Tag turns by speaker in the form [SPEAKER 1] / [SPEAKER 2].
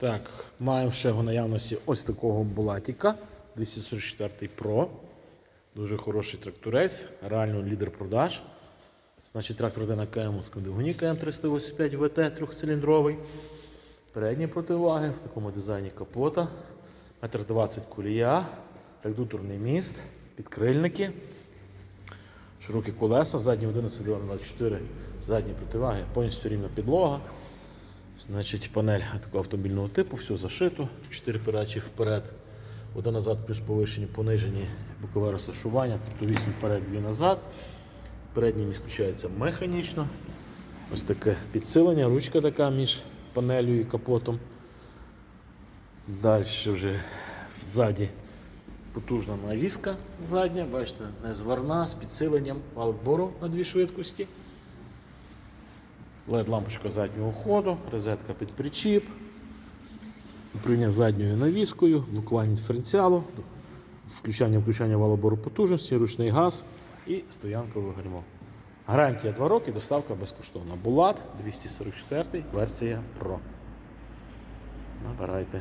[SPEAKER 1] Так, маємо ще в наявності ось такого булатіка 244 Pro. Дуже хороший тракторець, реально лідер продаж. Значить, трактор йде на КМовському двигуні КМ385 ВТ трьохциліндровий. Передні противаги в такому дизайні капота. 1,20 м кулія, редукторний міст, підкрильники, широкі колеса, задні 11 24, задні противаги, повністю рівна підлога. Значить, панель такого автомобільного типу, все зашито, 4 передачі вперед, один назад, плюс повишені, понижені бокове розташування, тобто 8 вперед, 2 назад. Передній міст включається механічно. Ось таке підсилення, ручка така між панелью і капотом. Далі вже ззаді потужна навіска задня, бачите, незварна з підсиленням валбору на дві швидкості. Led лампочка заднього ходу, розетка під причіп, управління задньою навіскою, блокування диференціалу, включання включання валобору потужності, ручний газ і стоянкове гальмо. Гарантія 2 роки, доставка безкоштовна. Булат 244 версія Pro. Набирайте.